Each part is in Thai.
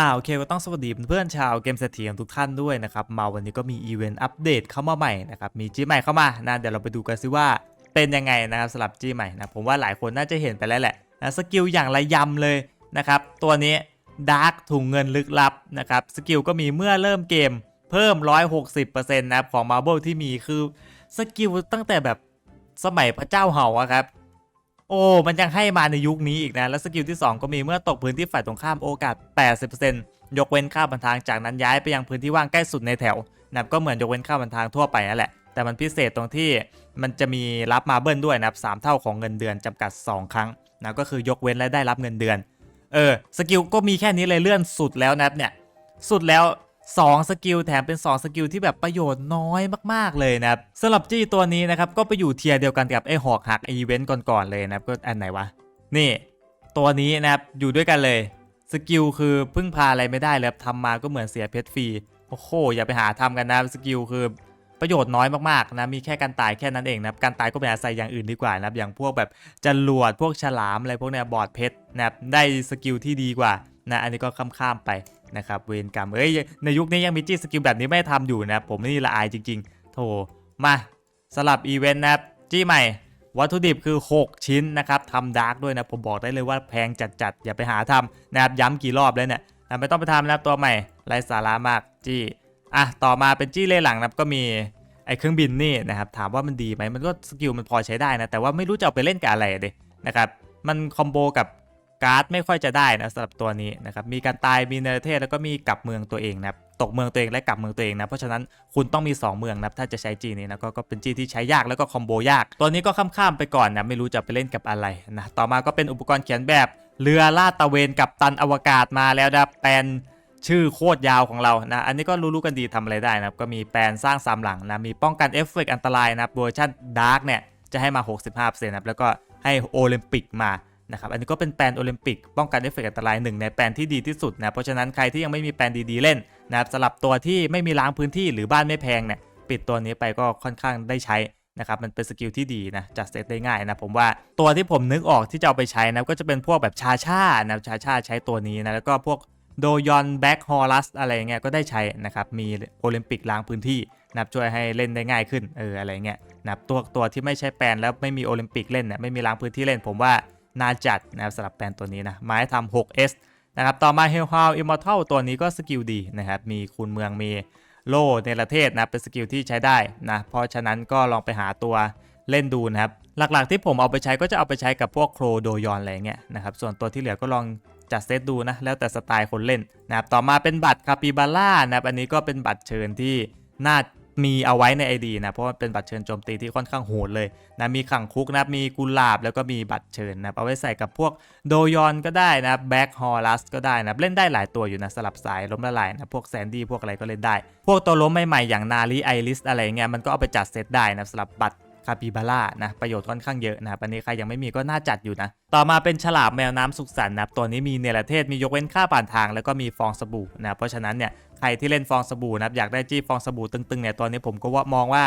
อ่าโอเคก็ต้องสวัสดีเพื่อนชาวเกมเศรษฐีทุกท่านด้วยนะครับ มาวันนี้ก็มีอีเวนต์อัปเดตเข้ามาใหม่นะครับมีจีใหม่เข้ามานะเดี๋ยวเราไปดูกันซิว่าเป็นยังไงนะครับสำหรับจีใหม่นะผมว่าหลายคนน่าจะเห็นไปแล้วแหละนะสกิลอย่างระยำเลยนะครับตัวนี้ดาร์กถุงเงินลึกลับนะครับสกิลก็มีเมื่อเริ่มเกมเพิ่ม 160%นะครับของ Marble ที่มีคือสกิลตั้งแต่แบบสมัยพระเจ้าเห่าอะครับ โอ้ มันยังให้มาในยุคนี้อีกนะ แล้วสกิลที่ 2 ก็มีเมื่อตกพื้นที่ฝ่ายตรงข้ามโอกาส 80%ยกเว้นค่าบันทางจากนั้นย้ายไปยังพื้นที่ว่างใกล้สุดในแถวนะก็เหมือนยกเว้นค่าบันทางทั่วไปนั่นแหละ แต่มันพิเศษตรงที่มันจะมีรับมาเบิ้ลด้วยนะครับสามเท่าของเงินเดือนจำกัด 2 ครั้งนะก็คือยกเว้นและได้รับเงินเดือน เออ สกิลก็มีแค่นี้เลยเลื่อนสุดแล้วนะครับเนี่ย สุดแล้ว 2 สกิลแถมเป็น 2 สกิลที่แบบประโยชน์น้อยมาก ๆ เลยนะครับสำหรับจี้ตัวนี้นะครับ ก็ไปอยู่เทียร์เดียวกันกับไอ้หอกหักอีเวนต์ก่อน ๆ เลยนะครับ ก็อันไหนวะ นี่ ตัวนี้นะครับอยู่ด้วยกันเลย สกิลคือพึ่งพาอะไรไม่ได้เลยครับทำมาก็เหมือนเสียเพชรฟรีโอ้โหอย่าไปหาทำกันนะสกิลคือประโยชน์น้อยมากๆนะมีแค่การตายแค่นั้นเองนะการตายก็ไปอาศัยอย่างอื่นดีกว่านะครับอย่างพวกแบบจรวดพวกฉลามอะไรพวกเนี้ยบอดเพชรนะครับได้สกิลที่ดีกว่านะอันนี้ก็ข้ามๆไป นะครับเวรกรรมเอ้ยในยุคนี้ยังมีจี้สกิลแบบนี้ไม่ทำอยู่นะผมนี่ละอายจริง ๆ โถมาสลับอีเวนต์นะจี้ใหม่ วัตถุดิบคือ 6 ชิ้นนะครับทำดาร์กด้วยนะผมบอกได้เลยว่าแพงจัดๆ อย่าไปหาทำนะครับย้ำกี่รอบแล้วเนี่ยไม่ต้องไปทำนะตัวใหม่ไร้สาระมากจี้อะต่อมาเป็นจี้เล่หลังนะก็มีไอ้เครื่องบินนี่นะครับถามว่ามันดีไหมมันก็สกิลมันพอใช้ได้นะแต่ว่าไม่รู้จะเอาไปเล่นกับอะไรเดยนะครับมันคอมโบกับ การ์ดไม่ค่อยจะได้นะสำหรับตัวนี้นะครับมีการตายมีเนรเทศแล้วก็มีกลับเมืองตัวเองนะครับตกเมืองตัวเองและกลับเมืองตัวเองนะเพราะฉะนั้นคุณต้องมี 2 เมืองนะถ้าจะใช้จีนี้นะก็ก็เป็นจีที่ใช้ยากแล้วก็คอมโบยาก ตัวนี้ก็ข้ามๆไปก่อนนะไม่รู้จะไปเล่นกับอะไรนะต่อมาก็เป็นอุปกรณ์เขียนแบบเรือลาดตะเวนกับตันอวกาศมาแล้วนะแปลนชื่อโคตรยาวของเรานะ อันนี้ก็รู้ๆกันดีทำอะไรได้นะครับ ก็มีแปลนสร้างสามหลังนะ มีป้องกันเอฟเฟกต์อันตรายนะเวอร์ชันดาร์กเนี่ย จะให้มา 65%นะครับ แล้วก็ให้โอลิมปิกมา นะครับอันนี้ก็เป็นแปลนโอลิมปิกป้องกันเอฟเฟกต์อันตรายหนึ่งในแปลนที่ดีที่สุดนะเพราะฉะนั้นใครที่ยังไม่มีแปลนดีๆเล่นนะครับสำหรับตัวที่ไม่มีล้างพื้นที่หรือบ้านไม่แพงเนี่ยปิดตัวนี้ไปก็ค่อนข้างได้ใช้นะครับมันเป็นสกิลที่ดีนะจัดเซตได้ง่ายนะผมว่าตัวที่ผมนึกออกที่จะเอาไปใช้นะก็จะเป็นพวกแบบชาชานะชาชาใช้ตัวนี้นะแล้วก็พวกโดยอนแบ็กฮอลัสอะไรเงี้ยก็ได้ใช้นะครับมีโอลิมปิกล้างพื้นที่นะครับช่วยให้เล่นได้ง่ายขึ้นเอออะไรเงี้ยนะครับตัวตัวที่ไม่ใช้แปนแล้วไม่มีโอลิมปิกเล่นเนี่ยไม่มีล้างพื้นที่เล่นผมว่า น่าจัดนะครับสำหรับแปลนตัวนี้นะไม้ทำ 6S นะครับต่อมาเฮลฮาวอิมมอร์ทัลตัวนี้ก็สกิลดีนะครับมีคูณเมืองมีโล่ในประเทศนะเป็นสกิลที่ใช้ได้นะเพราะฉะนั้นก็ลองไปหาตัวเล่นดูนะครับหลักๆที่ผมเอาไปใช้ก็จะเอาไปใช้กับพวกโครโดยอนอะไรเงี้ยนะครับส่วนตัวที่เหลือก็ลองจัดเซตดูนะแล้วแต่สไตล์คนเล่นนะครับต่อมาเป็นบัตรคาปิบาร่านะครับอันนี้ก็เป็นบัตรเชิญที่น่า มีเอาไว้ใน ID นะ เพราะว่าเป็นบัตรเชิญโจมตีที่ค่อนข้างโหดเลยนะมีขังคุกนะมีกุหลาบแล้วก็มีบัตรเชิญนะเอาไว้ใส่กับพวกโดยอนก็ได้นะแบ็กฮอลัสก็ได้นะเล่นได้หลายตัวอยู่นะสลับสายล้มละลายนะพวกแซนดี้พวกอะไรก็เล่นได้ พวกตัวล้มใหม่ๆอย่างนาลีไอริสอะไรเงี้ยมันก็เอาไปจัดเซตได้นะสำหรับบัตรคาปิบาร่านะประโยชน์ค่อนข้างเยอะนะครันนี้ใครยังไม่มีก็น่าจัดอยู่นะ ต่อมาเป็นฉลามแมวน้ำสุขสันต์นะตัวนี้มีเนรเทศมียกเว้นค่าผ่านทาง แล้วก็มีฟองสบู่นะเพราะฉะนั้นเนี่ย ใครที่เล่นฟองสบู่นะครับอยากได้จี้ฟองสบู่ตึงๆเนี่ยตัวนี้ผมก็ว่ามองว่า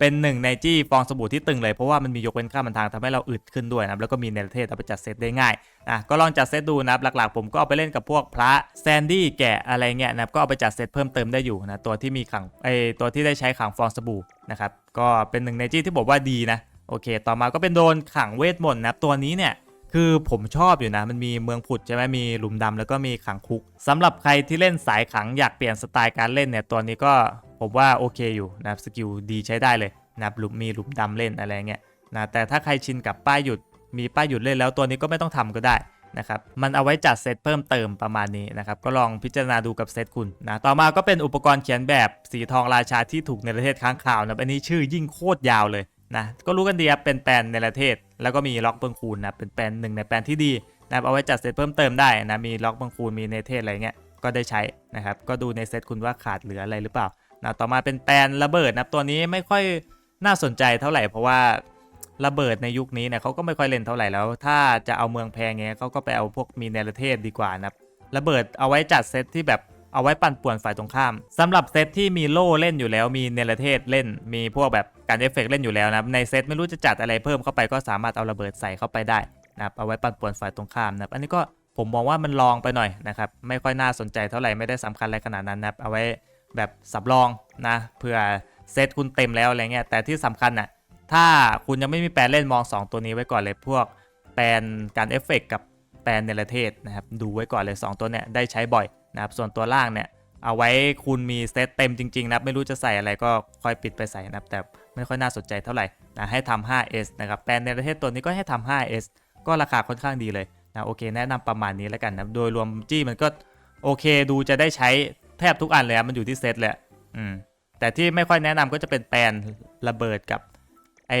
เป็นหนึ่งในจี้ฟองสบู่ที่ตึงเลยเพราะว่ามันมียกเว้นค่าผ่านทางทำให้เราอึดขึ้นด้วยนะครับแล้วก็มีเนประเทศเอาไปจัดเซตได้ง่ายอะก็ลองจัดเซตดูนะครับหลักๆ ผมก็เอาไปเล่นกับพวกพระแซนดี้แกะอะไรเงี้ยนะครับก็เอาไปจัดเซตเพิ่มเติมได้อยู่นะตัวที่มีขังไอตัวที่ได้ใช้ขังฟองสบู่นะครับก็เป็นหนึ่งในจี้ที่บอกว่าดีนะโอเค ต่อมาก็เป็นโดนขังเวทมนต์นะครับตัวนี้เนี่ย คือผมชอบอยู่นะ มันมีเมืองผุดใช่ไหมมีหลุมดำแล้วก็มีขังคุกสำหรับใครที่เล่นสายขังอยากเปลี่ยนสไตล์การเล่นเนี่ยตัวนี้ก็ผมว่าโอเคอยู่นะครับสกิลดีใช้ได้เลยนะครับหลุมมีหลุมดำเล่นอะไรเงี้ยนะแต่ถ้าใครชินกับป้ายหยุดมีป้ายหยุดเล่นแล้วตัวนี้ก็ไม่ต้องทำก็ได้นะครับมันเอาไว้จัดเซตเพิ่มเติมประมาณนี้นะครับก็ลองพิจารณาดูกับเซตคุณนะต่อมาก็เป็นอุปกรณ์เขียนแบบสีทองราชาที่ถูกในประเทศค้างคาวนะอันนี้ชื่อยิ่งโคตรยาวเลย นะก็รู้กันดีครับเป็นแปลนในประเทศ แล้วก็มีล็อกเบิงคูณนะเป็นแปลนหนึ่งในแปลนที่ดีนะเอาไว้จัดเซตเพิ่มเติมได้นะมีล็อกเบิงคูณมีในเทศอะไรเงี้ยก็ได้ใช้นะครับก็ดูในเซตคุณว่าขาดเหลืออะไรหรือเปล่านะต่อมาเป็นแปลนระเบิดนะตัวนี้ไม่ค่อยน่าสนใจเท่าไหร่เพราะว่าระเบิดในยุคนี้เนี่ยเขาก็ไม่ค่อยเล่นเท่าไหร่แล้ว ถ้าจะเอาเมืองแพงเงี้ยเขาก็ไปเอาพวกมีในประเทศดีกว่านะระเบิดเอาไว้จัดเซตที่แบบ เอาไว้ปั่นป่วนฝ่ายตรงข้ามสำหรับเซตที่มีโล่เล่นอยู่แล้วมีเนรเทศเล่นมีพวกแบบการเอฟเฟกต์เล่นอยู่แล้วนะครับในเซตไม่รู้จะจัดอะไรเพิ่มเข้าไปก็สามารถเอาระเบิดใส่เข้าไปได้นะครับเอาไว้ปั่นป่วนฝ่ายตรงข้ามนะครับอันนี้ก็ผมมองว่ามันลองไปหน่อยนะครับไม่ค่อยน่าสนใจเท่าไหร่ไม่ได้สำคัญอะไรขนาดนั้นนะครับเอาไว้แบบสำรองนะเผื่อเซตคุณเต็มแล้วอะไรเงี้ยแต่ที่สำคัญน่ะถ้าคุณยังไม่มีแปลนเล่นมอง 2 ตัวนี้ไว้ก่อนเลยพวกแปลนการเอฟเฟกต์กับแปลนเนรเทศนะครับดูไว้ก่อนเลย 2 ตัวเนี้ยได้ใช้บ่อย นะครับส่วนตัวล่างเนี่ยเอาไว้คุณมีเซตเต็มจริงๆนะไม่รู้จะใส่อะไรก็ค่อยปิดไปใส่นะครับแต่ไม่ค่อยน่าสนใจเท่าไหร่นะให้ทำ 5S นะครับแปลนเนประเทศตัวนี้ก็ให้ทำ 5S ก็ราคาค่อนข้างดีเลยนะโอเคแนะนำประมาณนี้แล้วกันนะโดยรวมจี้มันก็โอเคดูจะได้ใช้แทบทุกอันเลยมันอยู่ที่เซตเละอืมแต่ที่ไม่ค่อยแนะนำก็จะเป็นแปลนระเบิดกับไอ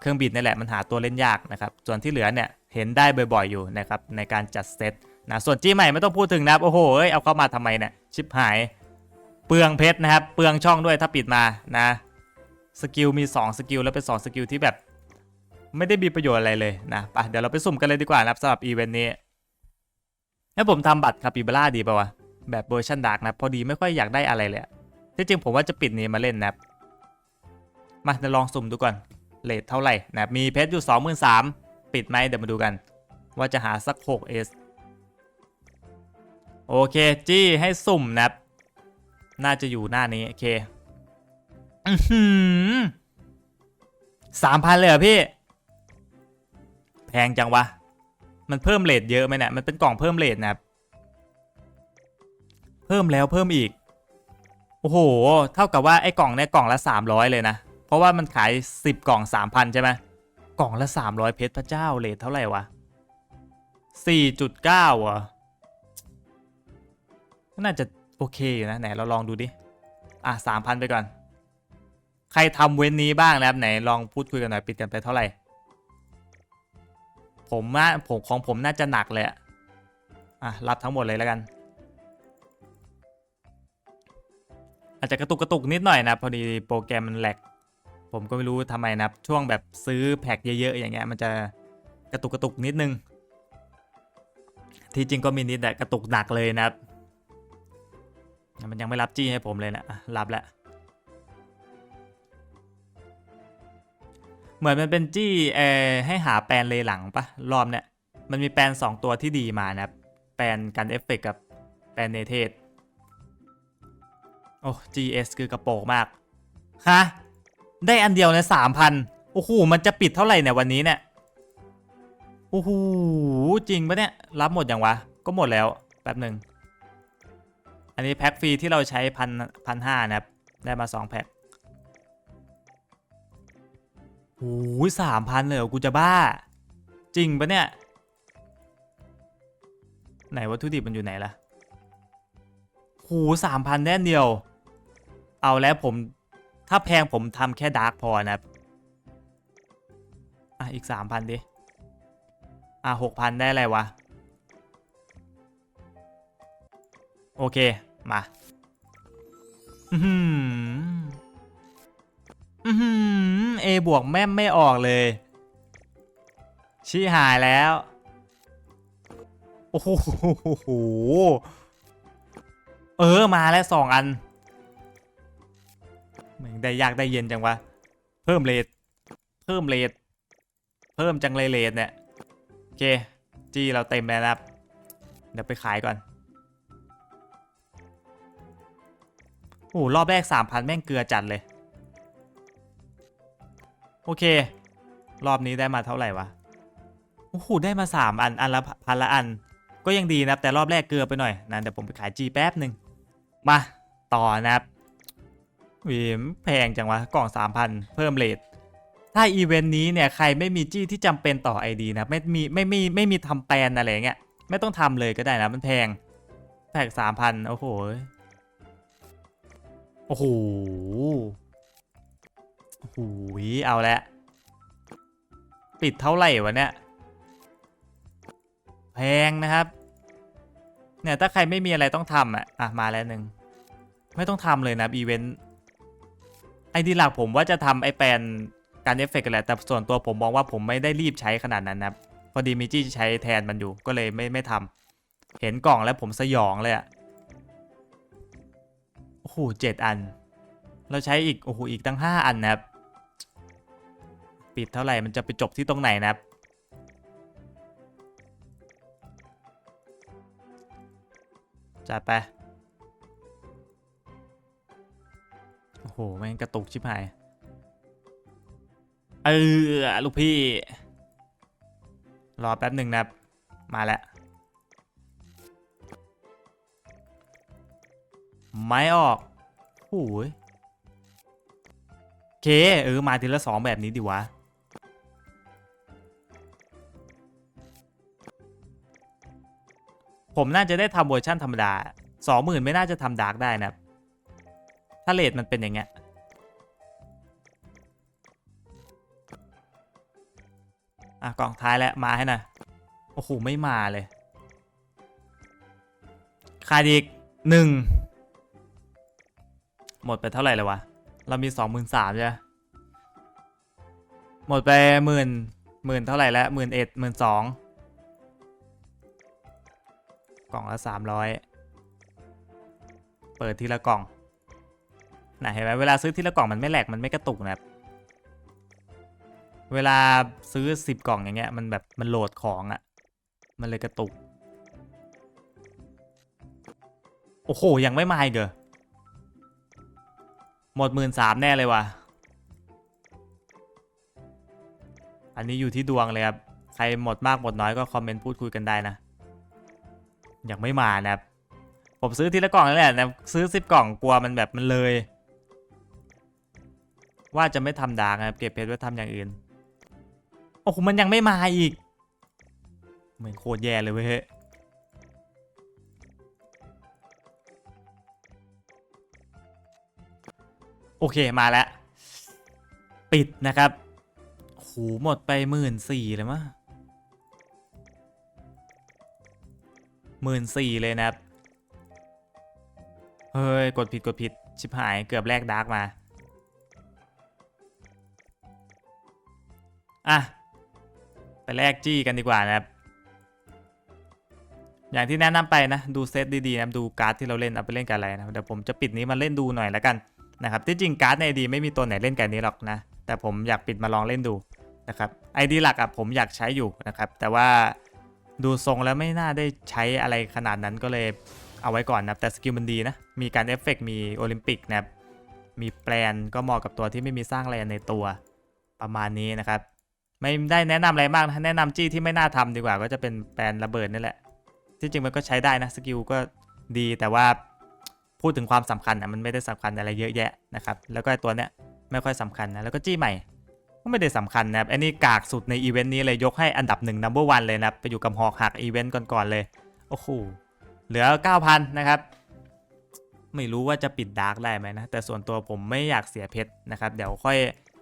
เครื่องบินนี่แหละมันหาตัวเล่นยากนะครับส่วนที่เหลือเนี่ยเห็นได้บ่อยๆอยู่นะครับในการจัดเซต นะส่วนจี้ใหม่ไม่ต้องพูดถึงนะครับโอ้โหเอ้ยเอาเข้ามาทำไมเนี่ยชิบหาย เปลืองเพชรนะครับ เปลืองช่องด้วยถ้าปิดมานะสกิลมี 2 สกิลแล้วเป็น 2 สกิลที่แบบ ไม่ได้มีประโยชน์อะไรเลยนะไปเดี๋ยวเราไปสุ่มกันเลยดีกว่านะครับสำหรับอีเวนต์นี้ให้ผมทำบัตรคาปิบาร่าดีป่าวะแบบเวอร์ชันดาร์กนะพอดีไม่ค่อยอยากได้อะไรเลยที่จริงผมว่าจะปิดนี้มาเล่นนะครับมาเดี๋ยวลองสุ่มดูก่อนเลทเท่าไหร่นะมีเพชรอยู่ 23,000ปิดไหมเดี๋ยวมาดูกัน ว่าจะหาสัก 6S โอเค จี้ให้สุ่มนะครับน่าจะอยู่หน้านี้ โอเคอือหือสามพันเลยเหรอพี่ แพงจังวะ มันเพิ่มเลทเยอะไหมเนี่ยมันเป็นกล่องเพิ่มเลทนะครับเพิ่มแล้วเพิ่มอีก โอ้โห เท่ากับว่าไอ้กล่องเนี่ยกล่องละ300เลยนะ เพราะว่ามันขาย10กล่อง3,000ใช่ไหมกล่องละ300เพชรพระเจ้าเลทเท่าไหร่วะ4.9เหรอ น่าจะโอเคอยู่นะไหนเราลองดูดิ อะ3,000ไปก่อน ใครทำเว้นนี้บ้างนะครับไหนลองพูดคุยกันหน่อยปิดกันไปเท่าไหร่ ผมว่าผมของผมน่าจะหนักเลยอะอะรับทั้งหมดเลยแล้วกัน อาจจะกระตุกกระตุกนิดหน่อยนะพอดีโปรแกรมมันแหลกผมก็ไม่รู้ทำไมนะช่วงแบบซื้อแพ็คเยอะๆอย่างเงี้ยมันจะกระตุกกระตุกนิดนึง ที่จริงก็มีนิดแต่กระตุกหนักเลยนะครับ มันยังไม่รับจี้ให้ผมเลยนะรับแล้วเหมือนมันเป็นจี้เออให้หาแปลนเลหลังปะรอบเนี่ยมันมีแปลน2ตัวที่ดีมานะแปลนกันเอฟเฟกกับแปลนเนเทศโอ้ GS คือกระโปรงมาก ฮะ ได้อันเดียวในสามพันโอ้โห มันจะปิดเท่าไหร่เนี่ยวันนี้เนี่ย โอ้โห จริงปะเนี่ย รับหมดยังวะ ก็หมดแล้ว แป๊บหนึ่ง อันนี้แพ็คฟรีที่เราใช้พันพันห้านะครับ ได้มา 2 แพ็คโอ้ยสามพันเลยกูจะบ้า จริงปะเนี่ย ไหนวัตถุดิบมันอยู่ไหนล่ะโหสามพันแน่นเดียว เอาแล้วผมถ้าแพงผมทำแค่ดาร์กพอนะครับอะอีกสามพันดิ อะหกพันได้อะไรวะ โอเค มาอือหืออือหือเอบวกแม่มไม่ออกเลย ชี้หายแล้ว โอ้โห เออมาแล้วสองอันแม่งได้ยากได้เย็นจังวะ เพิ่มเลทเพิ่มเลทเพิ่มจังเลยเลทเนี่ย โอเค จี้เราเต็มแล้วนะครับ เดี๋ยวไปขายก่อน โอ้หรอบแรก3,000แม่งเกลือจัดเลย โอเค รอบนี้ได้มาเท่าไหร่วะโอ้โหได้มา3อันอันละพันละอัน ก็ยังดีนะครับแต่รอบแรกเกลือไปหน่อยนะเดี๋ยวผมไปขายจีแป๊บหนึ่งมาต่อนะครับวีมแพงจังวะกล่อง3,000เพิ่มเลทถ้าอีเวนต์นี้เนี่ยใครไม่มีจี้ที่จำเป็นต่อ ID นะไม่มีไม่มีไม่มีทำแปลนอะไรเงี้ยไม่ต้องทำเลยก็ได้นะมันแพงแพง3,000โอ้โห โอ้โหโอ้โหเอาละปิดเท่าไหร่วะเนี่ยแพงนะครับ เนี่ยถ้าใครไม่มีอะไรต้องทำอะอะมาแล้วหนึ่งไม่ต้องทำเลยนะอีเวนต์ไอดีหลักผมว่าจะทำไอแปลนการเอฟเฟกต์กันแหละแต่ส่วนตัวผมมองว่าผมไม่ได้รีบใช้ขนาดนั้นนะพอดีมิจี้ใช้แทนมันอยู่ก็เลยไม่ไม่ทำเห็นกล่องแล้วผมสยองเลยอะ โอ้โหเจ็ดอัน เราใช้อีก โอ้โห อีกตั้งห้าอันนะครับ ปิดเท่าไหร่ มันจะไปจบที่ตรงไหนนะครับ จัดไป โอ้โห แม่งกระตุกชิบหาย เออ ลูกพี่ รอแป๊บหนึ่งนะครับ มาแล้ว ไม้ออกโอ้ยโอเค เออ มาทีละสองแบบนี้ดีวะ ผมน่าจะได้ทำเวอร์ชันธรรมดาสองหมื่นไม่น่าจะทำดาร์กได้นะครับถ้าเลทมันเป็นอย่างเงี้ยอะกล่องท้ายแล้วมาให้หน่อยโอ้โห ไม่มาเลย ขาดอีกหนึ่งห มดไปเท่าไหร่แล้วะ เรามีสองหมื่นสามใช่ไหมหมดไปหมื่นหมื่นเท่าไหร่แล้วหมื่นเอ็ดหมื่นสองกล่องละสามร้อยเปิดทีละกล่องนะเห็นไหมเวลาซื้อทีละกล่องมันไม่แหลกมันไม่กระตุกนะครับเวลาซื้อสิบกล่องอย่างเงี้ยมันแบบมันโหลดของอะ่ะ มันเลยกระตุก โอ้โห ยังไม่มาอีกเหรอ หมดหมื่นสามแน่เลยว่ะ อันนี้อยู่ที่ดวงเลยครับ ใครหมดมากหมดน้อยก็คอมเมนต์พูดคุยกันได้นะ ยังไม่มานะครับ ผมซื้อทีละกล่องนั่นแหละนะซื้อสิบกล่องกลัวมันแบบมันเลย ว่าจะไม่ทำดาร์กนะครับ เก็บเพชรไว้ทำอย่างอื่น โอ้โหมันยังไม่มาอีกเหมือนโคตรแย่เลยเว้ย โอเคมาแล้ว ปิดนะครับโหหมดไปหมื่นสี่เลยมั้งหมื่นสี่เลยนะครับ เฮ้ย กดผิดกดผิด ชิบหายเกือบแลกดาร์กมา อะ ไปแลกจี้กันดีกว่านะครับ อย่างที่แนะนำไปนะ ดูเซตดีๆนะดูการ์ดที่เราเล่นเอาไปเล่นกับอะไรนะ เดี๋ยวผมจะปิดนี้มาเล่นดูหน่อยแล้วกัน นะครับที่จริงการ์ดในดีไม่มีตัวไหนเล่นกับนี้หรอกนะ แต่ผมอยากปิดมาลองเล่นดูนะครับไอดีหลักอะผมอยากใช้อยู่นะครับ แต่ว่าดูทรงแล้วไม่น่าได้ใช้อะไรขนาดนั้นก็เลยเอาไว้ก่อนนะแต่สกิลมันดีนะ มีการเอฟเฟกมีโอลิมปิกนะครับมีแปลนก็เหมาะกับตัวที่ไม่มีสร้างแลนในตัวประมาณนี้นะครับ ไม่ได้แนะนำอะไรมากนะแนะนำจี้ที่ไม่น่าทำดีกว่า ก็จะเป็นแปลนระเบิดนี่แหละ ที่จริงมันก็ใช้ได้นะสกิลก็ดีแต่ว่า พูดถึงความสำคัญอะมันไม่ได้สำคัญอะไรเยอะแยะนะครับ แล้วก็ตัวเนี้ยไม่ค่อยสำคัญนะ แล้วก็จี้ใหม่ก็ไม่ได้สำคัญนะครับอันนี้กากสุดในอีเวนต์นี้เลยยกให้อันดับหนึ่ง number one เลยนะไปอยู่กับหอกหักอีเวนต์ก่อนๆเลย โอ้โห เหลือ 9,000 นะครับ ไม่รู้ว่าจะปิดดาร์กได้ไหมนะ แต่ส่วนตัวผมไม่อยากเสียเพชรนะครับ เดี๋ยวค่อย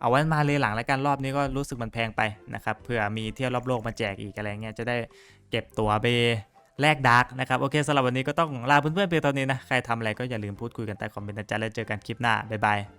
เอาไว้มาเลยหลังแล้วกันรอบนี้ก็รู้สึกมันแพงไปนะครับ เผื่อมีเที่ยวรอบโลกมาแจกอีกอะไรเงี้ยจะได้เก็บตัวไป แลกดาร์กนะครับ โอเคสำหรับวันนี้ก็ต้องลาเพื่อนๆไปตอนนี้นะ ใครทำอะไรก็อย่าลืมพูดคุยกันใต้คอมเมนต์นะจ๊ะแล้วเจอกันคลิปหน้า บ๊ายบาย